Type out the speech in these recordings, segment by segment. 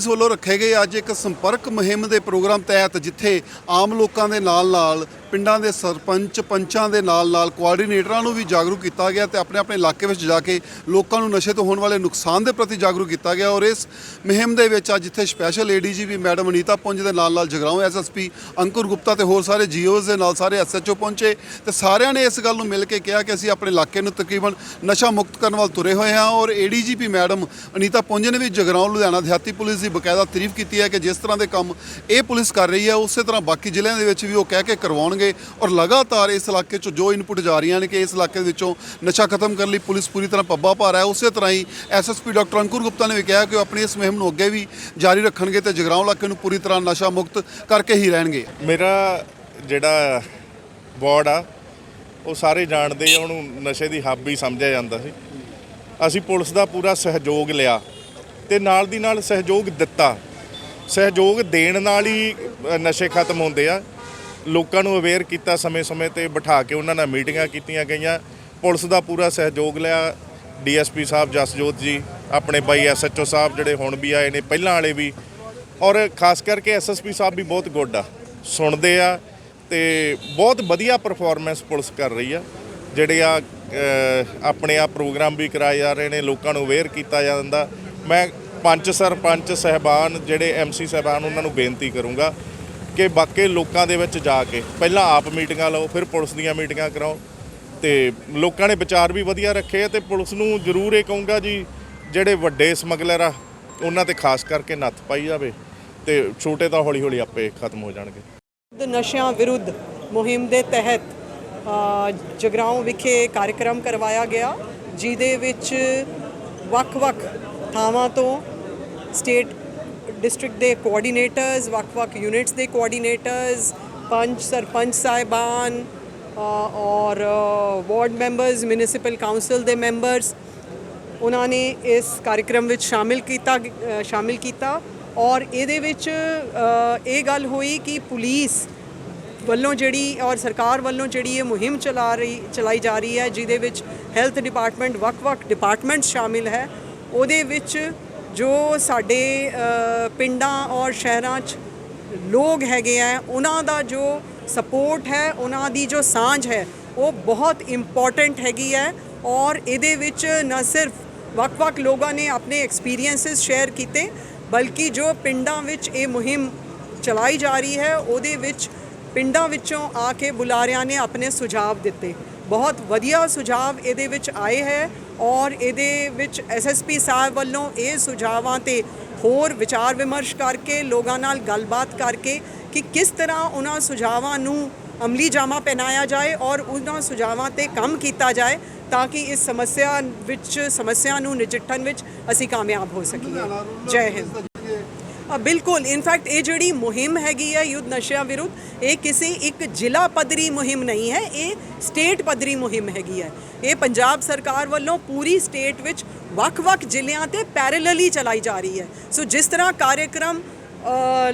Police ਵੱਲੋਂ ਰੱਖੇ ਗਏ ਅੱਜ ਇੱਕ ਸੰਪਰਕ ਮੁਹਿੰਮ ਦੇ ਪ੍ਰੋਗਰਾਮ ਤਹਿਤ ਜਿੱਥੇ ਆਮ ਲੋਕਾਂ ਦੇ ਨਾਲ-ਨਾਲ ਪਿੰਡਾਂ ਦੇ ਸਰਪੰਚ, ਪੰਚਾਂ ਦੇ ਨਾਲ-ਨਾਲ ਕੋਆਰਡੀਨੇਟਰਾਂ ਨੂੰ ਵੀ ਜਾਗਰੂਕ ਕੀਤਾ ਗਿਆ ਤੇ ਆਪਣੇ ਆਪਣੇ ਇਲਾਕੇ ਵਿੱਚ ਜਾ ਕੇ ਲੋਕਾਂ ਨੂੰ ਨਸ਼ੇ ਤੋਂ ਹੋਣ ਵਾਲੇ ਨੁਕਸਾਨ ਦੇ ਪ੍ਰਤੀ ਜਾਗਰੂਕ ਕੀਤਾ ਗਿਆ ਔਰ ਇਸ ਮੁਹਿੰਮ ਦੇ ਵਿੱਚ ਅੱਜ ਇੱਥੇ special ADGP madam Anita Punj ਦੇ ਨਾਲ-ਨਾਲ ਜਗਰਾਉਂ ਐਸਐਸਪੀ ਅੰਕੁਰ ਗੁਪਤਾ ਤੇ ਹੋਰ ਸਾਰੇ ਜੀਓਜ਼ ਦੇ ਨਾਲ ਸਾਰੇ ਐਸਐਚਓ ਪਹੁੰਚੇ ਤੇ ਸਾਰਿਆਂ ਨੇ ਇਸ ਗੱਲ ਨੂੰ ਮਿਲ ਕੇ ਕਿਹਾ ਕਿ ਅਸੀਂ ਆਪਣੇ ਇਲਾਕੇ ਨੂੰ ਤਕਰੀਬਨ ਨਸ਼ਾ ਮੁਕਤ ਕਰਨ ਵੱਲ ਤੁਰੇ ਹੋਏ ਹਾਂ ਔਰ ਏਡੀਜੀਪੀ ਮੈਡਮ ਅਨੀਤਾ ਪੁੰਜ ਨੇ ਵੀ ਜਗਰਾਉਂ, ਲੁਧਿਆਣਾ ਦਿਹਾਤੀ ਪੁਲਿਸ ਦੀ ਬਕਾਇਦਾ ਤਾਰੀਫ ਕੀਤੀ ਹੈ ਕਿ ਜਿਸ ਤਰ੍ਹਾਂ ਦੇ ਕੰਮ ਇਹ ਪੁਲਿਸ ਕਰ ਰਹੀ ਹੈ, ਉਸੇ ਤਰ੍ਹਾਂ ਬਾਕੀ ਜ਼ਿਲ੍ਹਿਆਂ ਦੇ ਵਿੱਚ ਵੀ ਉਹ ਕਹਿ ਕੇ ਕਰਵਾਉਣਗੇ ਔਰ ਲਗਾਤਾਰ ਇਸ ਇਲਾਕੇ 'ਚ ਜੋ ਇਨਪੁਟ ਜਾ ਰਹੀਆਂ ਨੇ ਕਿ ਇਸ ਇਲਾਕੇ ਦੇ ਵਿੱਚੋਂ ਨਸ਼ਾ ਖਤਮ ਕਰਨ ਲਈ ਪੁਲਿਸ ਪੂਰੀ ਤਰ੍ਹਾਂ ਪੱਬਾ ਭਾਰ ਹੈ, ਉਸੇ ਤਰ੍ਹਾਂ ਹੀ ਐਸਐਸਪੀ ਡਾਕਟਰ ਅੰਕੁਰ ਗੁਪਤਾ ਨੇ ਵੀ ਕਿਹਾ ਕਿ ਉਹ ਆਪਣੀ ਇਸ ਮੁਹਿੰਮ ਨੂੰ ਅੱਗੇ ਵੀ ਜਾਰੀ ਰੱਖਣਗੇ ਤੇ ਜਗਰਾਉਂ ਇਲਾਕੇ ਨੂੰ ਪੂਰੀ ਤਰ੍ਹਾਂ ਨਸ਼ਾ ਮੁਕਤ ਕਰਕੇ ਹੀ ਰਹਿਣਗੇ। ਮੇਰਾ ਜਿਹੜਾ ਵਾਰਡ ਆ, ਉਹ ਸਾਰੇ ਜਾਣਦੇ ਆ, ਉਹਨੂੰ ਨਸ਼ੇ ਦੀ ਹੱਬ ਹੀ ਸਮਝਿਆ ਜਾਂਦਾ ਸੀ। ਅਸੀਂ ਪੁਲਿਸ ਦਾ ਪੂਰਾ ਸਹਿਯੋਗ ਲਿਆ। ਤੇ ਨਾਲ ਦੀ ਨਾਲ ਸਹਿਯੋਗ ਦਿੱਤਾ। ਸਹਿਯੋਗ ਦੇਣ ਨਾਲ ਹੀ ਨਸ਼ੇ ਖਤਮ ਹੁੰਦੇ ਆ। ਲੋਕਾਂ ਨੂੰ ਅਵੇਅਰ ਕੀਤਾ ਸਮੇਂ-ਸਮੇਂ ਤੇ, ਬਿਠਾ ਕੇ ਉਹਨਾਂ ਨਾਲ ਮੀਟਿੰਗਾਂ ਕੀਤੀਆਂ ਗਈਆਂ। ਪੁਲਿਸ ਦਾ ਪੂਰਾ ਸਹਿਯੋਗ ਲਿਆ। ਡੀਐਸਪੀ ਸਾਹਿਬ ਜਸਜੋਤ ਜੀ, ਆਪਣੇ ਬਾਈ ਐਸਐਚਓ ਸਾਹਿਬ ਜਿਹੜੇ ਹੁਣ ਵੀ ਆਏ ਨੇ, ਪਹਿਲਾਂ ਵਾਲੇ ਵੀ। ਔਰ ਖਾਸ ਕਰਕੇ ਐਸਐਸਪੀ ਸਾਹਿਬ ਵੀ ਬਹੁਤ ਗੁੱਡ ਆ। ਸੁਣਦੇ ਆ ਤੇ ਬਹੁਤ ਵਧੀਆ ਪਰਫਾਰਮੈਂਸ ਪੁਲਿਸ ਕਰ ਰਹੀ ਆ। ਜਿਹੜੇ ਆ ਆਪਣੇ ਆ ਪ੍ਰੋਗਰਾਮ ਵੀ ਕਰਾਏ ਜਾ ਰਹੇ ਨੇ, ਲੋਕਾਂ ਨੂੰ ਅਵੇਅਰ ਕੀਤਾ ਜਾਂਦਾ। ਮੈਂ ਪੰਚ ਸਰਪੰਚ ਸਹਿਬਾਨ ਜਿਹੜੇ ਐਮਸੀ ਸਹਿਬਾਨ ਉਹਨਾਂ ਨੂੰ ਬੇਨਤੀ ਕਰੂੰਗਾ ਕਿ ਬਾਕੀ ਲੋਕਾਂ ਦੇ ਵਿੱਚ ਜਾ ਕੇ ਪਹਿਲਾਂ ਆਪ ਮੀਟਿੰਗਾਂ ਲਓ ਫਿਰ ਪੁਲਿਸ ਦੀਆਂ ਮੀਟਿੰਗਾਂ ਕਰਾਓ ਤੇ ਲੋਕਾਂ ਨੇ ਵਿਚਾਰ ਵੀ ਵਧੀਆ ਰੱਖੇ ਆ ਤੇ ਪੁਲਿਸ ਨੂੰ ਜ਼ਰੂਰ ਇਹ ਕਹੂੰਗਾ ਜੀ ਜਿਹੜੇ ਵੱਡੇ ਸਮਗਲਰ ਆ ਉਹਨਾਂ ਤੇ ਖਾਸ ਕਰਕੇ ਨੱਥ ਪਾਈ ਜਾਵੇ ਤੇ ਛੋਟੇ ਤਾਂ ਹੌਲੀ ਹੌਲੀ ਆਪੇ ਖਤਮ ਹੋ ਜਾਣਗੇ। ਨਸ਼ਿਆਂ ਵਿਰੁੱਧ ਮੁਹਿੰਮ ਦੇ ਤਹਿਤ ਅ, ਜਗਰਾਉਂ ਵਿਖੇ ਕਾਰਜਕ੍ਰਮ ਕਰਵਾਇਆ ਗਿਆ ਜਿਹਦੇ ਵਿੱਚ ਵੱਖ-ਵੱਖ ਥਾਵਾਂ ਤੋਂ ਸਟੇਟ ਡਿਸਟ੍ਰਿਕਟ ਦੇ ਕੋਆਰਡੀਨੇਟਰਸ ਵੱਖ-ਵੱਖ ਯੂਨਿਟਸ ਦੇ ਕੋਆਰਡੀਨੇਟਰਸ ਪੰਚ ਸਰਪੰਚ ਸਾਹਿਬਾਨ ਔਰ ਵਾਰਡ ਮੈਂਬਰਸ ਮਿਊਨਿਸਪਲ ਕਾਉਂਸਲ ਦੇ ਮੈਂਬਰਸ ਉਹਨਾਂ ਨੇ ਇਸ ਕਾਰਜਕ੍ਰਮ ਵਿੱਚ ਸ਼ਾਮਿਲ ਕੀਤਾ ਸ਼ਾਮਿਲ ਕੀਤਾ। ਔਰ ਇਹਦੇ ਵਿੱਚ ਇਹ ਗੱਲ ਹੋਈ ਕਿ ਪੁਲਿਸ ਵੱਲੋਂ ਜਿਹੜੀ, ਔਰ ਸਰਕਾਰ ਵੱਲੋਂ ਜਿਹੜੀ ਇਹ ਮੁਹਿੰਮ ਚਲਾ ਰਹੀ, ਚਲਾਈ ਜਾ ਰਹੀ ਹੈ, ਜਿਹਦੇ ਵਿੱਚ ਹੈਲਥ ਡਿਪਾਰਟਮੈਂਟ ਵੱਖ-ਵੱਖ ਡਿਪਾਰਟਮੈਂਟ ਸ਼ਾਮਿਲ ਹੈ। ਉਹਦੇ ਵਿੱਚ ਜੋ ਸਾਡੇ ਪਿੰਡਾਂ ਔਰ ਸ਼ਹਿਰਾਂ 'ਚ ਲੋਕ ਹੈਗੇ ਆ, ਉਹਨਾਂ ਦਾ ਜੋ ਸਪੋਰਟ ਹੈ, ਉਹਨਾਂ ਦੀ ਜੋ ਸਾਂਝ ਹੈ, ਉਹ ਬਹੁਤ ਇੰਪੋਰਟੈਂਟ ਹੈਗੀ ਹੈ ਔਰ ਇਹਦੇ ਵਿੱਚ ਨਾ ਸਿਰਫ ਵੱਖ-ਵੱਖ ਲੋਕਾਂ ਨੇ ਆਪਣੇ ਐਕਸਪੀਰੀਐਂਸਸ ਸ਼ੇਅਰ ਕੀਤੇ, ਬਲਕਿ ਜੋ ਪਿੰਡਾਂ ਵਿੱਚ ਇਹ ਮੁਹਿੰਮ ਚਲਾਈ ਜਾ ਰਹੀ ਹੈ, ਉਹਦੇ ਵਿੱਚ ਪਿੰਡਾਂ ਵਿੱਚੋਂ ਆ ਕੇ ਬੁਲਾਰਿਆਂ ਨੇ ਆਪਣੇ ਸੁਝਾਅ ਦਿੱਤੇ। ਬਹੁਤ ਵਧੀਆ ਸੁਝਾਅ ਇਹਦੇ ਵਿੱਚ ਆਏ ਹੈ ਔਰ ਇਹਦੇ ਵਿੱਚ ਐਸਐਸਪੀ ਸਾਹਿਬ ਵੱਲੋਂ ਇਹ ਸੁਝਾਵਾਂ ਤੇ ਹੋਰ ਵਿਚਾਰ ਵਿਮਰਸ਼ ਕਰਕੇ, ਲੋਕਾਂ ਨਾਲ ਗੱਲਬਾਤ ਕਰਕੇ ਕਿ ਕਿਸ ਤਰ੍ਹਾਂ ਉਹਨਾਂ ਸੁਝਾਵਾਂ ਨੂੰ ਅਮਲੀ ਜਾਮਾ ਪਹਿਨਾਇਆ ਜਾਏ ਔਰ ਉਹਨਾਂ ਸੁਝਾਵਾਂ ਤੇ ਕੰਮ ਕੀਤਾ ਜਾਏ ਤਾਂ ਕਿ ਇਸ ਸਮੱਸਿਆ ਵਿੱਚ, ਸਮੱਸਿਆ ਨੂੰ ਨਜਿੱਠਣ ਵਿੱਚ ਅਸੀਂ ਕਾਮਯਾਬ ਹੋ ਸਕੀਏ। ਜੈ ਹਿੰਦ। ਬਿਲਕੁਲ। ਇਨਫੈਕਟ ਇਹ ਜਿਹੜੀ ਮੁਹਿੰਮ ਹੈਗੀ ਹੈ ਯੁੱਧ ਨਸ਼ਿਆਂ ਵਿਰੁੱਧ, ਇਹ ਕਿਸੇ ਇੱਕ ਜ਼ਿਲ੍ਹਾ ਪੱਧਰੀ ਮੁਹਿੰਮ ਨਹੀਂ ਹੈ, ਇਹ ਸਟੇਟ ਪੱਧਰੀ ਮੁਹਿੰਮ ਹੈਗੀ ਹੈ। ਇਹ ਪੰਜਾਬ ਸਰਕਾਰ ਵੱਲੋਂ ਪੂਰੀ ਸਟੇਟ ਵਿੱਚ ਵੱਖ-ਵੱਖ ਜ਼ਿਲ੍ਹਿਆਂ ਤੇ ਪੈਰਲਲੀ ਚਲਾਈ ਜਾ ਰਹੀ ਹੈ। ਸੋ ਜਿਸ ਤਰ੍ਹਾਂ ਕਾਰਜਕ੍ਰਮ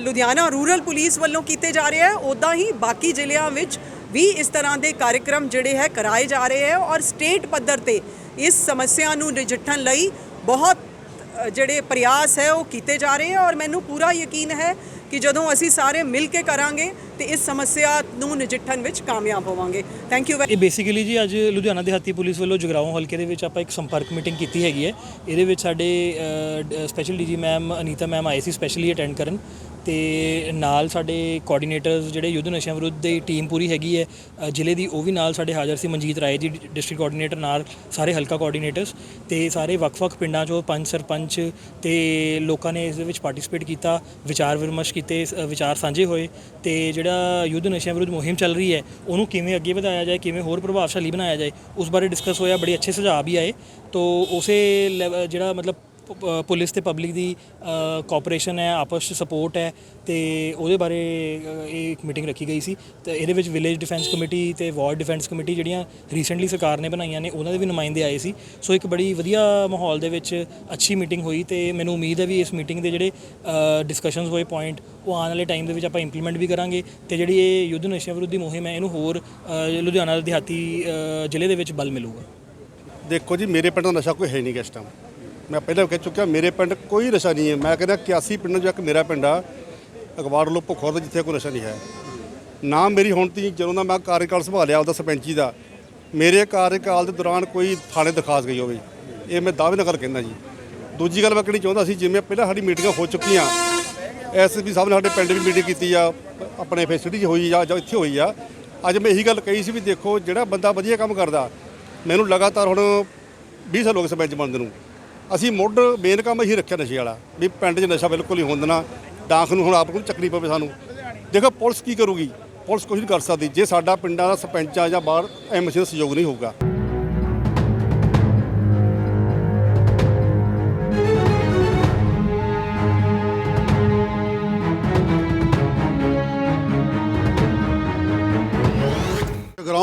ਲੁਧਿਆਣਾ ਰੂਰਲ ਪੁਲਿਸ ਵੱਲੋਂ ਕੀਤੇ ਜਾ ਰਹੇ ਹੈ ਉਦਾਂ ਹੀ ਬਾਕੀ ਜ਼ਿਲ੍ਹਿਆਂ ਵਿੱਚ ਵੀ ਇਸ ਤਰ੍ਹਾਂ ਦੇ ਕਾਰਜਕ੍ਰਮ ਜਿਹੜੇ ਹੈ, ਕਰਾਏ ਜਾ ਰਹੇ ਹੈ ਔਰ ਸਟੇਟ ਪੱਧਰ ਤੇ ਇਸ ਸਮੱਸਿਆ ਨੂੰ ਨਜਿੱਠਣ ਲਈ ਬਹੁਤ ਜਿਹੜੇ ਪ੍ਰਯਾਸ ਹੈ ਉਹ ਕੀਤੇ ਜਾ ਰਹੇ ਹੈ ਔਰ ਮੈਨੂੰ ਪੂਰਾ ਯਕੀਨ ਹੈ ਕਿ ਜਦੋਂ ਅਸੀਂ ਸਾਰੇ ਮਿਲ ਕੇ ਕਰਾਂਗੇ ਤੇ ਇਸ ਸਮੱਸਿਆ ਨੂੰ ਨਜਿੱਠਣ ਵਿੱਚ ਕਾਮਯਾਬ ਹੋਵਾਂਗੇ। ਥੈਂਕ ਯੂ ਇਹ ਬੇਸਿਕਲੀ ਜੀ ਅੱਜ ਲੁਧਿਆਣਾ ਦਿਹਾਤੀ ਪੁਲਿਸ ਵੱਲੋਂ ਜਗਰਾਉਂ ਹਲਕੇ ਦੇ ਵਿੱਚ ਆਪਾਂ ਇੱਕ ਸੰਪਰਕ ਮੀਟਿੰਗ ਕੀਤੀ ਹੈਗੀ ਹੈ। ਇਹਦੇ ਵਿੱਚ ਸਾਡੇ special DG ma'am Anita ma'am ਆਏ ਸੀ ਸਪੈਸ਼ਲੀ ਅਟੈਂਡ ਕਰਨ ਤੇ ਨਾਲ ਸਾਡੇ ਕੋਆਰਡੀਨੇਟਰਸ ਜਿਹੜੇ ਯੁੱਧ ਨਸ਼ਿਆਂ ਵਿਰੁੱਧ ਦੀ ਟੀਮ ਪੂਰੀ ਹੈਗੀ ਹੈ ਜ਼ਿਲ੍ਹੇ ਦੀ ਉਹ ਵੀ ਨਾਲ ਸਾਡੇ ਹਾਜ਼ਰ ਸੀ ਮਨਜੀਤ ਰਾਏ ਜੀ ਡਿਸਟ੍ਰਿਕਟ ਕੋਆਰਡੀਨੇਟਰ ਨਾਲ ਸਾਰੇ ਹਲਕਾ ਕੋਆਰਡੀਨੇਟਰਸ ਤੇ ਸਾਰੇ ਵੱਖ-ਵੱਖ ਪਿੰਡਾਂ ਚੋਂ ਪੰਜ ਸਰਪੰਚ ਤੇ ਲੋਕਾਂ ਨੇ ਇਸ ਦੇ ਵਿੱਚ ਪਾਰਟਿਸਿਪੇਟ ਕੀਤਾ, ਵਿਚਾਰ ਵਿਮਰਸ਼ ਕੀਤੇ ਸ- ਵਿਚਾਰ ਸਾਂਝੇ ਹੋਏ ਤੇ ਜਿਹੜੇ ਜਿਹੜਾ ਯੁੱਧ ਨਸ਼ਿਆਂ ਵਿਰੁੱਧ ਮੁਹਿੰਮ ਚੱਲ ਰਹੀ ਹੈ, ਉਹਨੂੰ ਕਿਵੇਂ ਅੱਗੇ ਵਧਾਇਆ ਜਾਏ, ਕਿਵੇਂ ਹੋਰ ਪ੍ਰਭਾਵਸ਼ਾਲੀ ਬਣਾਇਆ ਜਾਏ, ਉਸ ਬਾਰੇ ਡਿਸਕਸ ਹੋਇਆ, ਬੜੇ ਅੱਛੇ ਸੁਝਾਅ ਵੀ ਆਏ। ਤੋਂ ਉਸੇ ਲੈਵ- ਜਿਹੜਾ ਮਤਲਬ ਪੁਲਿਸ ਤੇ ਪਬਲਿਕ ਦੀ ਕੋਆਪਰੇਸ਼ਨ ਹੈ ਆਪਸ ਵਿੱਚ ਸਪੋਰਟ ਹੈ ਤੇ ਉਹਦੇ ਬਾਰੇ ਇਹ ਇੱਕ ਮੀਟਿੰਗ ਰੱਖੀ ਗਈ ਸੀ ਤੇ ਇਹਦੇ ਵਿੱਚ ਵਿਲੇਜ ਡਿਫੈਂਸ ਕਮੇਟੀ ਤੇ ਵਾਰਡ ਡਿਫੈਂਸ ਕਮੇਟੀ ਜਿਹੜੀਆਂ ਰੀਸੈਂਟਲੀ ਸਰਕਾਰ ਨੇ ਬਣਾਈਆਂ ਨੇ ਉਹਨਾਂ ਦੇ ਵੀ ਨੁਮਾਇੰਦੇ ਆਏ ਸੀ। ਸੋ ਇੱਕ ਬੜੀ ਵਧੀਆ ਮਾਹੌਲ ਦੇ ਵਿੱਚ ਅੱਛੀ ਮੀਟਿੰਗ ਹੋਈ ਤੇ ਮੈਨੂੰ ਉਮੀਦ ਹੈ ਵੀ ਇਸ ਮੀਟਿੰਗ ਦੇ ਜਿਹੜੇ ਡਿਸਕਸ਼ਨਸ ਹੋਏ ਪੁਆਇੰਟ ਉਹ ਆਉਣ ਵਾਲੇ ਟਾਈਮ ਦੇ ਵਿੱਚ ਆਪਾਂ ਇੰਪਲੀਮੈਂਟ ਵੀ ਕਰਾਂਗੇ ਤੇ ਜਿਹੜੀ ਇਹ ਯੁੱਧ ਨਸ਼ਿਆਂ ਵਿਰੁੱਧੀ ਮੁਹਿੰਮ ਹੈ ਇਹਨੂੰ ਹੋਰ ਅ, ਲੁਧਿਆਣਾ ਦਿਹਾਤੀ ਜ਼ਿਲ੍ਹੇ ਦੇ ਵਿੱਚ ਬਲ ਮਿਲੂਗਾ। ਦੇਖੋ ਜੀ ਮੇਰੇ ਪਿੰਡ ਦਾ ਨਸ਼ਾ ਕੋਈ ਹੈ ਨਹੀਂ ਗਾ ਇਸ ਟਾਈਮ ਮੈਂ ਪਹਿਲਾਂ ਵੀ ਕਹਿ ਚੁੱਕਿਆ, ਮੇਰੇ ਪਿੰਡ ਕੋਈ ਨਸ਼ਾ ਨਹੀਂ ਹੈ। ਮੈਂ ਕਹਿੰਦਾ 81 ਪਿੰਡਾਂ 'ਚੋਂ ਇੱਕ ਮੇਰਾ ਪਿੰਡ ਆ, ਅਖਬਾਰ ਲੋ ਦਾ ਜਿੱਥੇ ਕੋਈ ਨਸ਼ਾ ਨਹੀਂ ਹੈ। ਨਾ ਮੇਰੀ ਹੁਣ ਤੀ ਜਦੋਂ ਦਾ ਮੈਂ ਕਾਰਜਕਾਲ ਸੰਭਾਲਿਆ ਉਹਦਾ ਸਰਪੰਚੀ ਦਾ, ਮੇਰੇ ਕਾਰਜਕਾਲ ਦੇ ਦੌਰਾਨ ਕੋਈ ਥਾਣੇ ਦਰਖਾਸਤ ਗਈ ਹੋਵੇ, ਇਹ ਮੈਂ ਦਾਅਵੇ ਨਾਲ ਗੱਲ ਕਹਿੰਦਾ ਜੀ। ਦੂਜੀ ਗੱਲ ਮੈਂ ਕਹਿਣੀ ਚਾਹੁੰਦਾ ਸੀ, ਜਿਵੇਂ ਪਹਿਲਾਂ ਸਾਡੀ ਮੀਟਿੰਗਾਂ ਹੋ ਚੁੱਕੀਆਂ ਐਸਐਸਪੀ ਸਾਹਿਬ ਨੇ ਸਾਡੇ ਪਿੰਡ ਵੀ ਮੀਟਿੰਗ ਕੀਤੀ ਆ, ਆਪਣੇ ਫੈਸਿਲਿਟੀ 'ਚ ਹੋਈ ਆ, ਜਾਂ ਇੱਥੇ ਹੋਈ ਆ। ਅੱਜ ਮੈਂ ਇਹੀ ਗੱਲ ਕਹੀ ਸੀ ਵੀ ਦੇਖੋ, ਜਿਹੜਾ ਬੰਦਾ ਵਧੀਆ ਕੰਮ ਕਰਦਾ, ਮੈਨੂੰ ਲਗਾਤਾਰ ਹੁਣ 20 ਸਾਲ ਹੋ ਗਏ ਸਰਪੰਚ ਬਣਦੇ ਨੂੰ। ਅਸੀਂ ਮੁੱਢ ਮੇਨ ਕੰਮ ਇਹੀ ਰੱਖਿਆ ਨਸ਼ੇ ਵਾਲਾ, ਵੀ ਪਿੰਡ 'ਚ ਨਸ਼ਾ ਬਿਲਕੁਲ ਹੀ ਹੋਣ ਦੇਣਾ ਡਾਂਖ ਨੂੰ ਹੁਣ ਆਪ ਨੂੰ ਚੱਕਣੀ ਪਵੇ ਸਾਨੂੰ। ਦੇਖੋ ਪੁਲਿਸ ਕੀ ਕਰੂਗੀ, ਪੁਲਿਸ ਕੁਝ ਨਹੀਂ ਕਰ ਸਕਦੀ, ਜੇ ਸਾਡਾ ਪਿੰਡਾਂ ਦਾ ਸਰਪੰਚਾਂ ਜਾਂ ਬਾਹਰ ਐਮਸੀ ਦਾ ਸਹਿਯੋਗ ਨਹੀਂ ਹੋਊਗਾ।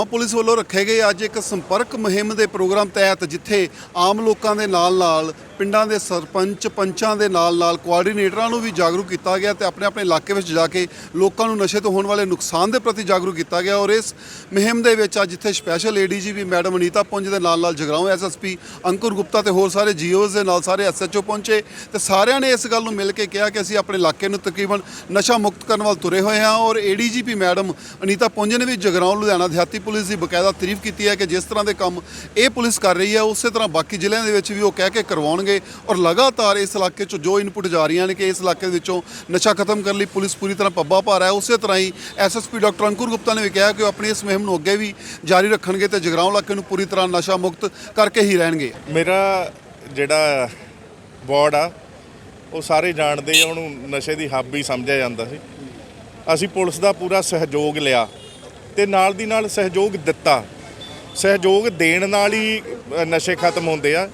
ਜਗਰਾਉਂ ਪੁਲਿਸ ਵੱਲੋਂ ਰੱਖੇ ਗਏ ਅੱਜ ਇੱਕ ਸੰਪਰਕ ਮੁਹਿੰਮ ਦੇ ਪ੍ਰੋਗਰਾਮ ਤਹਿਤ, ਜਿੱਥੇ ਆਮ ਲੋਕਾਂ ਦੇ ਨਾਲ ਨਾਲ ਪਿੰਡਾਂ ਦੇ ਸਰਪੰਚ, ਪੰਚਾਂ ਦੇ ਨਾਲ ਨਾਲ ਕੋਆਰਡੀਨੇਟਰਾਂ ਨੂੰ ਵੀ ਜਾਗਰੂਕ ਕੀਤਾ ਗਿਆ ਤੇ ਆਪਣੇ ਆਪਣੇ ਇਲਾਕੇ ਵਿੱਚ ਜਾ ਕੇ ਲੋਕਾਂ ਨੂੰ ਨਸ਼ੇ ਤੋਂ ਹੋਣ ਵਾਲੇ ਨੁਕਸਾਨ ਦੇ ਪ੍ਰਤੀ ਜਾਗਰੂਕ ਕੀਤਾ ਗਿਆ ਔਰ ਇਸ ਮੁਹਿੰਮ ਦੇ ਵਿੱਚ ਅੱਜ ਜਿੱਥੇ special ADGP madam Anita Punj ਦੇ ਨਾਲ ਨਾਲ ਜਗਰਾਉਂ ਐਸਐਸਪੀ ਅੰਕੁਰ ਗੁਪਤਾ ਤੇ ਹੋਰ ਸਾਰੇ ਜੀਓਜ਼ ਦੇ ਨਾਲ ਸਾਰੇ ਐਸਐਚਓ ਪਹੁੰਚੇ ਤੇ ਸਾਰਿਆਂ ਨੇ ਇਸ ਗੱਲ ਨੂੰ ਮਿਲ ਕੇ ਕਿਹਾ ਕਿ ਅਸੀਂ ਆਪਣੇ ਇਲਾਕੇ ਨੂੰ ਤਕਰੀਬਨ ਨਸ਼ਾ ਮੁਕਤ ਕਰਨ ਵੱਲ ਤੁਰੇ ਹੋਏ ਹਾਂ ਔਰ ਏਡੀਜੀਪੀ ਮੈਡਮ ਅਨੀਤਾ ਪੁੰਜ ਨੇ ਵੀ ਜਗਰਾਉਂ, ਲੁਧਿਆਣਾ ਦਿਹਾਤੀ ਪੁਲਿਸ ਦੀ ਬਕਾਇਦਾ ਤਾਰੀਫ ਕੀਤੀ ਹੈ ਕਿ ਜਿਸ ਤਰ੍ਹਾਂ ਦੇ ਕੰਮ ਇਹ ਪੁਲਿਸ ਕਰ ਰਹੀ ਹੈ, ਉਸੇ ਤਰ੍ਹਾਂ ਬਾਕੀ ਜ਼ਿਲ੍ਹਿਆਂ ਦੇ ਵਿੱਚ ਵੀ ਉਹ ਕਹਿ ਕੇ ਕਰਵਾਉਣਗੇ ਔਰ ਲਗਾਤਾਰ ਇਸ ਇਲਾਕੇ 'ਚ ਜੋ ਇਨਪੁਟ ਜਾ ਰਹੀਆਂ ਨੇ ਕਿ ਇਸ ਇਲਾਕੇ ਦੇ ਵਿੱਚੋਂ ਨਸ਼ਾ ਖਤਮ ਕਰਨ ਲਈ ਪੁਲਿਸ ਪੂਰੀ ਤਰ੍ਹਾਂ ਪੱਬਾ ਭਾਰ ਹੈ, ਉਸੇ ਤਰ੍ਹਾਂ ਹੀ ਐਸਐਸਪੀ ਡਾਕਟਰ ਅੰਕੁਰ ਗੁਪਤਾ ਨੇ ਵੀ ਕਿਹਾ ਕਿ ਉਹ ਆਪਣੀ ਇਸ ਮੁਹਿੰਮ ਨੂੰ ਅੱਗੇ ਵੀ ਜਾਰੀ ਰੱਖਣਗੇ ਤੇ ਜਗਰਾਉਂ ਇਲਾਕੇ ਨੂੰ ਪੂਰੀ ਤਰ੍ਹਾਂ ਨਸ਼ਾ ਮੁਕਤ ਕਰਕੇ ਹੀ ਰਹਿਣਗੇ। ਮੇਰਾ ਜਿਹੜਾ ਵਾਰਡ ਆ, ਉਹ ਸਾਰੇ ਜਾਣਦੇ ਆ, ਉਹਨੂੰ ਨਸ਼ੇ ਦੀ ਹੱਬ ਹੀ ਸਮਝਿਆ ਜਾਂਦਾ ਸੀ। ਅਸੀਂ ਪੁਲਿਸ ਦਾ ਪੂਰਾ ਸਹਿਯੋਗ ਲਿਆ। ਤੇ ਨਾਲ ਦੀ ਨਾਲ ਸਹਿਯੋਗ ਦਿੱਤਾ। ਸਹਿਯੋਗ ਦੇਣ ਨਾਲ ਹੀ ਨਸ਼ੇ ਖਤਮ ਹੁੰਦੇ ਆ।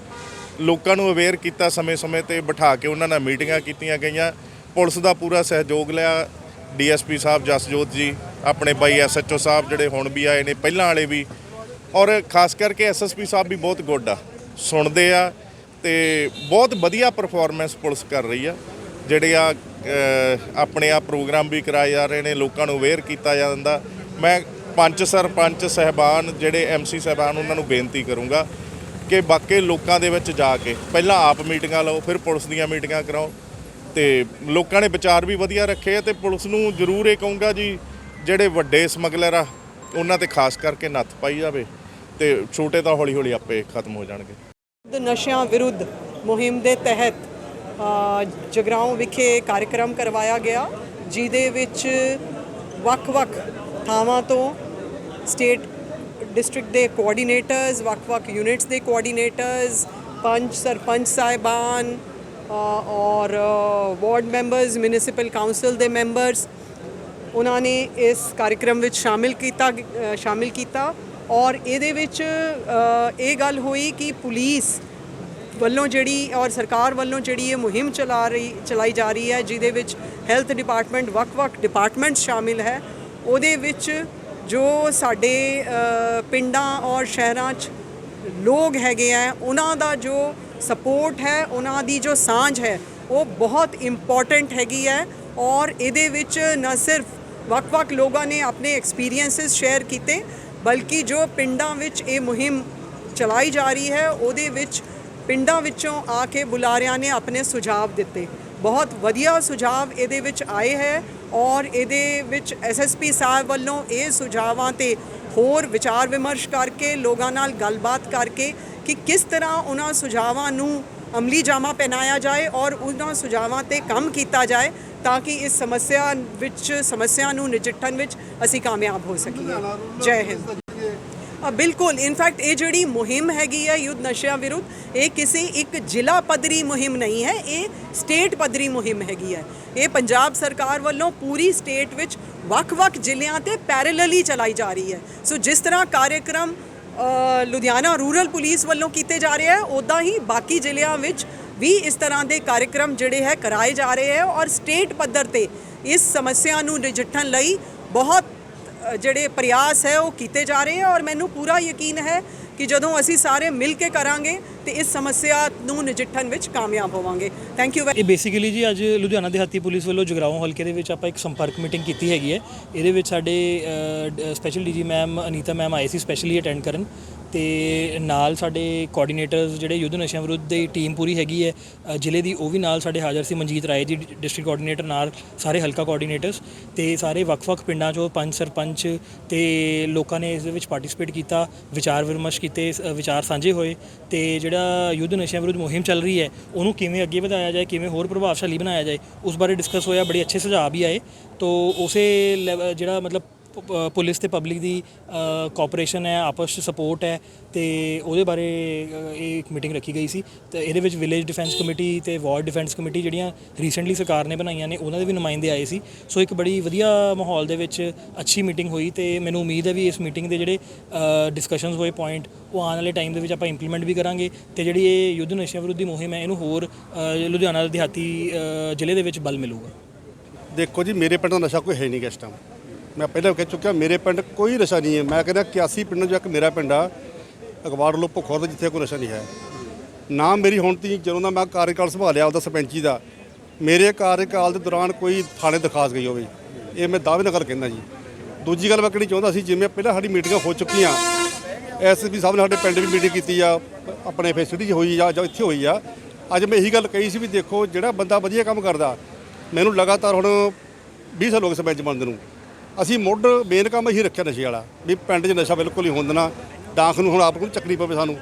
ਲੋਕਾਂ ਨੂੰ ਅਵੇਅਰ ਕੀਤਾ ਸਮੇਂ-ਸਮੇਂ ਤੇ, ਬਿਠਾ ਕੇ ਉਹਨਾਂ ਨਾਲ ਮੀਟਿੰਗਾਂ ਕੀਤੀਆਂ ਗਈਆਂ। ਪੁਲਿਸ ਦਾ ਪੂਰਾ ਸਹਿਯੋਗ ਲਿਆ। ਡੀਐਸਪੀ ਸਾਹਿਬ ਜਸਜੋਤ ਜੀ, ਆਪਣੇ ਬਾਈ ਐਸਐਚਓ ਸਾਹਿਬ ਜਿਹੜੇ ਹੁਣ ਵੀ ਆਏ ਨੇ, ਪਹਿਲਾਂ ਵਾਲੇ ਵੀ। ਔਰ ਖਾਸ ਕਰਕੇ ਐਸਐਸਪੀ ਸਾਹਿਬ ਵੀ ਬਹੁਤ ਗੁੱਡ ਆ। ਸੁਣਦੇ ਆ ਤੇ ਬਹੁਤ ਵਧੀਆ ਪਰਫਾਰਮੈਂਸ ਪੁਲਿਸ ਕਰ ਰਹੀ ਆ। ਜਿਹੜੇ ਆ ਆਪਣੇ ਆ ਪ੍ਰੋਗਰਾਮ ਵੀ ਕਰਾਏ ਜਾ ਰਹੇ ਨੇ, ਲੋਕਾਂ ਨੂੰ ਅਵੇਅਰ ਕੀਤਾ ਜਾਂਦਾ। ਮੈਂ ਪੰਚ ਸਰਪੰਚ ਸਹਿਬਾਨ ਜਿਹੜੇ ਐਮਸੀ ਸਹਿਬਾਨ ਉਹਨਾਂ ਨੂੰ ਬੇਨਤੀ ਕਰੂੰਗਾ ਕਿ ਬਾਕੀ ਲੋਕਾਂ ਦੇ ਵਿੱਚ ਜਾ ਕੇ ਪਹਿਲਾਂ ਆਪ ਮੀਟਿੰਗਾਂ ਲਓ ਫਿਰ ਪੁਲਿਸ ਦੀਆਂ ਮੀਟਿੰਗਾਂ ਕਰਾਓ ਤੇ ਲੋਕਾਂ ਨੇ ਵਿਚਾਰ ਵੀ ਵਧੀਆ ਰੱਖੇ ਆ ਤੇ ਪੁਲਿਸ ਨੂੰ ਜ਼ਰੂਰ ਇਹ ਕਹੂੰਗਾ ਜੀ ਜਿਹੜੇ ਵੱਡੇ ਸਮਗਲਰ ਆ ਉਹਨਾਂ ਤੇ ਖਾਸ ਕਰਕੇ ਨੱਥ ਪਾਈ ਜਾਵੇ ਤੇ ਛੋਟੇ ਤਾਂ ਹੌਲੀ ਹੌਲੀ ਆਪੇ ਖਤਮ ਹੋ ਜਾਣਗੇ। ਨਸ਼ਿਆਂ ਵਿਰੁੱਧ ਮੁਹਿੰਮ ਦੇ ਤਹਿਤ ਅ, ਜਗਰਾਉਂ ਵਿਖੇ ਕਾਰਜਕ੍ਰਮ ਕਰਵਾਇਆ ਗਿਆ ਜਿਹਦੇ ਵਿੱਚ ਵੱਖ-ਵੱਖ ਥਾਵਾਂ ਤੋਂ ਸਟੇਟ ਡਿਸਟ੍ਰਿਕਟ ਦੇ ਕੋਆਰਡੀਨੇਟਰਸ ਵੱਖ-ਵੱਖ ਯੂਨਿਟਸ ਦੇ ਕੋਆਰਡੀਨੇਟਰਸ ਪੰਚ ਸਰਪੰਚ ਸਾਹਿਬਾਨ ਔਰ ਵਾਰਡ ਮੈਂਬਰਸ ਮਿਊਨਿਸਪਲ ਕਾਉਂਸਲ ਦੇ ਮੈਂਬਰਸ ਉਹਨਾਂ ਨੇ ਇਸ ਕਾਰਜਕ੍ਰਮ ਵਿੱਚ ਸ਼ਾਮਿਲ ਕੀਤਾ ਸ਼ਾਮਿਲ ਕੀਤਾ ਔਰ ਇਹਦੇ ਵਿੱਚ ਇਹ ਗੱਲ ਹੋਈ ਕਿ ਪੁਲਿਸ ਵੱਲੋਂ ਜਿਹੜੀ ਔਰ ਸਰਕਾਰ ਵੱਲੋਂ ਜਿਹੜੀ ਇਹ ਮੁਹਿੰਮ ਚਲਾ ਰਹੀ, ਚਲਾਈ ਜਾ ਰਹੀ ਹੈ, ਜਿਹਦੇ ਵਿੱਚ ਹੈਲਥ ਡਿਪਾਰਟਮੈਂਟ ਵੱਖ-ਵੱਖ ਡਿਪਾਰਟਮੈਂਟ ਸ਼ਾਮਿਲ ਹੈ ਉਹਦੇ ਵਿੱਚ ਜੋ ਸਾਡੇ ਪਿੰਡਾਂ ਔਰ ਸ਼ਹਿਰਾਂ 'ਚ ਲੋਕ ਹੈਗੇ ਆ, ਉਹਨਾਂ ਦਾ ਜੋ ਸਪੋਰਟ ਹੈ, ਉਹਨਾਂ ਦੀ ਜੋ ਸਾਂਝ ਹੈ, ਉਹ ਬਹੁਤ ਇੰਪੋਰਟੈਂਟ ਹੈਗੀ ਹੈ ਔਰ ਇਹਦੇ ਵਿੱਚ ਨਾ ਸਿਰਫ ਵੱਖ-ਵੱਖ ਲੋਕਾਂ ਨੇ ਆਪਣੇ ਐਕਸਪੀਰੀਐਂਸਸ ਸ਼ੇਅਰ ਕੀਤੇ, ਬਲਕਿ ਜੋ ਪਿੰਡਾਂ ਵਿੱਚ ਇਹ ਮੁਹਿੰਮ ਚਲਾਈ ਜਾ ਰਹੀ ਹੈ, ਉਹਦੇ ਵਿੱਚ ਪਿੰਡਾਂ ਵਿੱਚੋਂ ਆ ਕੇ ਬੁਲਾਰਿਆਂ ਨੇ ਆਪਣੇ ਸੁਝਾਅ ਦਿੱਤੇ। ਬਹੁਤ ਵਧੀਆ ਸੁਝਾਅ ਇਹਦੇ ਵਿੱਚ ਆਏ ਹੈ ਔਰ ਇਹਦੇ ਵਿੱਚ ਐਸਐਸਪੀ ਸਾਹਿਬ ਵੱਲੋਂ ਇਹ ਸੁਝਾਵਾਂ ਤੇ ਹੋਰ ਵਿਚਾਰ ਵਿਮਰਸ਼ ਕਰਕੇ ਲੋਕਾਂ ਨਾਲ ਗੱਲਬਾਤ ਕਰਕੇ ਕਿ ਕਿਸ ਤਰ੍ਹਾਂ ਉਹਨਾਂ ਸੁਝਾਵਾਂ ਨੂੰ ਅਮਲੀ ਜਾਮਾ ਪਹਿਨਾਇਆ ਜਾਏ ਔਰ ਉਹਨਾਂ ਸੁਝਾਵਾਂ ਤੇ ਕੰਮ ਕੀਤਾ ਜਾਏ ਤਾਂ ਕਿ ਇਸ ਸਮੱਸਿਆ ਵਿੱਚ ਸਮੱਸਿਆ ਨੂੰ ਨਜਿੱਠਣ ਵਿੱਚ ਅਸੀਂ ਕਾਮਯਾਬ ਹੋ ਸਕੀਏ। ਜੈ ਹਿੰਦ। ਬਿਲਕੁਲ। ਇਨਫੈਕਟ ਇਹ ਜਿਹੜੀ ਮੁਹਿੰਮ ਹੈਗੀ ਹੈ ਯੁੱਧ ਨਸ਼ਿਆਂ ਵਿਰੁੱਧ, ਇਹ ਕਿਸੇ ਇੱਕ ਜ਼ਿਲ੍ਹਾ ਪੱਧਰੀ ਮੁਹਿੰਮ ਨਹੀਂ ਹੈ, ਇਹ ਸਟੇਟ ਪੱਧਰੀ ਮੁਹਿੰਮ ਹੈਗੀ ਹੈ। ਇਹ ਪੰਜਾਬ ਸਰਕਾਰ ਵੱਲੋਂ ਪੂਰੀ ਸਟੇਟ ਵਿੱਚ ਵੱਖ-ਵੱਖ ਜ਼ਿਲ੍ਹਿਆਂ ਤੇ ਪੈਰਲਲੀ ਚਲਾਈ ਜਾ ਰਹੀ ਹੈ। ਸੋ ਜਿਸ ਤਰ੍ਹਾਂ ਕਾਰਜਕ੍ਰਮ ਲੁਧਿਆਣਾ ਰੂਰਲ ਪੁਲਿਸ ਵੱਲੋਂ ਕੀਤੇ ਜਾ ਰਹੇ ਹੈ ਉਦਾਂ ਹੀ ਬਾਕੀ ਜ਼ਿਲ੍ਹਿਆਂ ਵਿੱਚ ਵੀ ਇਸ ਤਰ੍ਹਾਂ ਦੇ ਕਾਰਜਕ੍ਰਮ ਜਿਹੜੇ ਹੈ, ਕਰਾਏ ਜਾ ਰਹੇ ਹੈ ਔਰ ਸਟੇਟ ਪੱਧਰ ਤੇ ਇਸ ਸਮੱਸਿਆ ਨੂੰ ਨਜਿੱਠਣ ਲਈ ਬਹੁਤ ਜਿਹੜੇ ਪ੍ਰਯਾਸ ਹੈ ਉਹ ਕੀਤੇ ਜਾ ਰਹੇ ਹੈ ਔਰ ਮੈਨੂੰ ਪੂਰਾ ਯਕੀਨ ਹੈ ਕਿ ਜਦੋਂ ਅਸੀਂ ਸਾਰੇ ਮਿਲ ਕੇ ਕਰਾਂਗੇ ਤੇ ਇਸ ਸਮੱਸਿਆ ਨੂੰ ਨਜਿੱਠਣ ਵਿੱਚ ਕਾਮਯਾਬ ਹੋਵਾਂਗੇ। ਥੈਂਕ ਯੂ ਇਹ ਬੇਸਿਕਲੀ ਜੀ ਅੱਜ ਲੁਧਿਆਣਾ ਦਿਹਾਤੀ ਪੁਲਿਸ ਵੱਲੋਂ ਜਗਰਾਉਂ ਹਲਕੇ ਦੇ ਵਿੱਚ ਆਪਾਂ ਇੱਕ ਸੰਪਰਕ ਮੀਟਿੰਗ ਕੀਤੀ ਹੈਗੀ ਹੈ। ਇਹਦੇ ਵਿੱਚ ਸਾਡੇ special DG ma'am Anita ma'am ਆਏ ਸੀ ਸਪੈਸ਼ਲੀ ਅਟੈਂਡ ਕਰਨ। ਤੇ ਨਾਲ ਸਾਡੇ ਕੋਆਰਡੀਨੇਟਰਸ ਜਿਹੜੇ ਯੁੱਧ ਨਸ਼ਿਆਂ ਵਿਰੁੱਧ ਦੀ ਟੀਮ ਪੂਰੀ ਹੈਗੀ ਹੈ ਅ, ਜ਼ਿਲ੍ਹੇ ਦੀ ਉਹ ਵੀ ਨਾਲ ਸਾਡੇ ਹਾਜ਼ਰ ਸੀ ਮਨਜੀਤ ਰਾਏ ਜੀ ਡਿਸਟ੍ਰਿਕਟ ਕੋਆਰਡੀਨੇਟਰ ਨਾਲ ਸਾਰੇ ਹਲਕਾ ਕੋਆਰਡੀਨੇਟਰਸ ਤੇ ਸਾਰੇ ਵੱਖ-ਵੱਖ ਪਿੰਡਾਂ ਚੋਂ ਪੰਜ ਸਰਪੰਚ ਤੇ ਲੋਕਾਂ ਨੇ ਇਸ ਦੇ ਵਿੱਚ ਪਾਰਟਿਸਿਪੇਟ ਕੀਤਾ ਵਿਚਾਰ ਵਿਮਰਸ਼ ਕੀਤੇ ਸ- ਵਿਚਾਰ ਸਾਂਝੇ ਹੋਏ ਤੇ ਜਿਹੜਾ ਯੁੱਧ ਨਸ਼ਿਆਂ ਵਿਰੁੱਧ ਮੁਹਿੰਮ ਚੱਲ ਰਹੀ ਹੈ ਉਹਨੂੰ ਕਿਵੇਂ ਅੱਗੇ ਵਧਾਇਆ ਜਾਏ ਕਿਵੇਂ ਹੋਰ ਪ੍ਰਭਾਵਸ਼ਾਲੀ ਬਣਾਇਆ ਜਾਏ ਉਸ ਬਾਰੇ ਡਿਸਕਸ ਹੋਇਆ ਬੜੇ ਅੱਛੇ ਸੁਝਾਅ ਵੀ ਆਏ ਤੋ ਉਸੇ ਲੈਵ- ਜਿਹੜਾ ਮਤਲਬ ਪੁਲਿਸ ਤੇ ਪਬਲਿਕ ਦੀ ਕੋਆਪਰੇਸ਼ਨ ਹੈ ਆਪਸ ਵਿੱਚ ਸਪੋਰਟ ਹੈ ਤੇ ਉਹਦੇ ਬਾਰੇ ਇਹ ਇੱਕ ਮੀਟਿੰਗ ਰੱਖੀ ਗਈ ਸੀ ਤੇ ਇਹਦੇ ਵਿੱਚ ਵਿਲੇਜ ਡਿਫੈਂਸ ਕਮੇਟੀ ਤੇ ਵਾਰਡ ਡਿਫੈਂਸ ਕਮੇਟੀ ਜਿਹੜੀਆਂ ਰੀਸੈਂਟਲੀ ਸਰਕਾਰ ਨੇ ਬਣਾਈਆਂ ਨੇ ਉਹਨਾਂ ਦੇ ਵੀ ਨੁਮਾਇੰਦੇ ਆਏ ਸੀ। ਸੋ ਇੱਕ ਬੜੀ ਵਧੀਆ ਮਾਹੌਲ ਦੇ ਵਿੱਚ ਅੱਛੀ ਮੀਟਿੰਗ ਹੋਈ ਤੇ ਮੈਨੂੰ ਉਮੀਦ ਹੈ ਵੀ ਇਸ ਮੀਟਿੰਗ ਦੇ ਜਿਹੜੇ ਡਿਸਕਸ਼ਨਸ ਹੋਏ ਪੁਆਇੰਟ ਉਹ ਆਉਣ ਵਾਲੇ ਟਾਈਮ ਦੇ ਵਿੱਚ ਆਪਾਂ ਇੰਪਲੀਮੈਂਟ ਵੀ ਕਰਾਂਗੇ ਤੇ ਜਿਹੜੀ ਇਹ ਯੁੱਧ ਨਸ਼ਿਆਂ ਵਿਰੁੱਧ ਮੁਹਿੰਮ ਹੈ ਇਹਨੂੰ ਹੋਰ ਅ, ਲੁਧਿਆਣਾ ਦਿਹਾਤੀ ਜ਼ਿਲ੍ਹੇ ਦੇ ਵਿੱਚ ਬਲ ਮਿਲੂਗਾ। ਦੇਖੋ ਜੀ ਮੇਰੇ ਪਿੰਡ ਦਾ ਨਸ਼ਾ ਕੋਈ ਹੈ ਨਹੀਂ ਗਾ ਇਸ ਟਾਈਮ ਮੈਂ ਪਹਿਲਾਂ ਵੀ ਕਹਿ ਚੁੱਕਿਆ, ਮੇਰੇ ਪਿੰਡ ਕੋਈ ਨਸ਼ਾ ਨਹੀਂ ਹੈ। ਮੈਂ ਕਹਿੰਦਾ 81 ਪਿੰਡਾਂ ਚੋਂ ਇੱਕ ਮੇਰਾ ਪਿੰਡ ਆ, ਅਖਬਾਰ ਲੋਪੋ ਖੁਰਦ ਜਿੱਥੇ ਕੋਈ ਨਸ਼ਾ ਨਹੀਂ ਹੈ। ਨਾ ਮੇਰੀ ਹੁਣ ਤੀ ਜਦੋਂ ਦਾ ਮੈਂ ਕਾਰਜਕਾਲ ਸੰਭਾਲਿਆ ਉਹਦਾ ਸਰਪੰਚੀ ਦਾ, ਮੇਰੇ ਕਾਰਜਕਾਲ ਦੇ ਦੌਰਾਨ ਕੋਈ ਥਾਣੇ ਦਰਖਾਸਤ ਗਈ ਹੋਵੇ, ਇਹ ਮੈਂ ਦਾਅਵੇ ਨਾਲ ਕਹਿੰਦਾ ਜੀ। ਦੂਜੀ ਗੱਲ ਮੈਂ ਕਹਿਣੀ ਚਾਹੁੰਦਾ ਸੀ, ਜਿਵੇਂ ਪਹਿਲਾਂ ਸਾਡੀ ਮੀਟਿੰਗਾਂ ਹੋ ਚੁੱਕੀਆਂ ਐਸਪੀ ਸਾਹਿਬ ਨੇ ਸਾਡੇ ਪਿੰਡ ਵੀ ਮੀਟਿੰਗ ਕੀਤੀ ਆ, ਆਪਣੇ ਫੈਸਿਲਿਟੀ 'ਚ ਹੋਈ ਆ, ਜਾਂ ਇੱਥੇ ਹੋਈ ਆ। ਅੱਜ ਮੈਂ ਇਹੀ ਗੱਲ ਕਹੀ ਸੀ ਵੀ ਦੇਖੋ, ਜਿਹੜਾ ਬੰਦਾ ਵਧੀਆ ਕੰਮ ਕਰਦਾ, ਮੈਨੂੰ ਲਗਾਤਾਰ ਹੁਣ 20 ਸਾਲ ਹੋ ਗਏ ਸਰਪੰਚ ਬਣਦੇ ਨੂੰ। ਅਸੀਂ ਮੁੱਢ ਮੇਨ ਕੰਮ ਇਹੀ ਰੱਖਿਆ ਨਸ਼ੇ ਵਾਲਾ, ਵੀ ਪਿੰਡ 'ਚ ਨਸ਼ਾ ਬਿਲਕੁਲ ਹੀ ਹੋਣ ਦੇਣਾ, ਡਾਂਖ ਨੂੰ ਹੁਣ ਆਪ ਨੂੰ ਚੱਕਣੀ ਪਵੇ ਸਾਨੂੰ।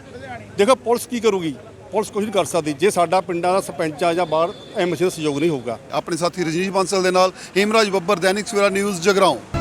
ਦੇਖੋ ਪੁਲਿਸ ਕੀ ਕਰੂਗੀ? ਪੁਲਿਸ ਕੁਝ ਨਹੀਂ ਕਰ ਸਕਦੀ। ਜੇ ਸਾਡਾ ਪਿੰਡਾਂ ਦਾ ਸਰਪੰਚ ਆ ਜਾਂ ਬਾਹਰ ਐਮਸੀ ਦਾ ਸਹਿਯੋਗ ਨਹੀਂ ਹੋਊਗਾ। ਆਪਣੇ ਸਾਥੀ ਰਜਨੀਸ਼ ਬਾਂਸਲ ਦੇ ਨਾਲ, ਹੇਮਰਾਜ ਬੱਬਰ, ਦੈਨਿਕ ਸਵੇਰਾ ਨਿਊਜ਼, ਜਗਰਾਉਂ।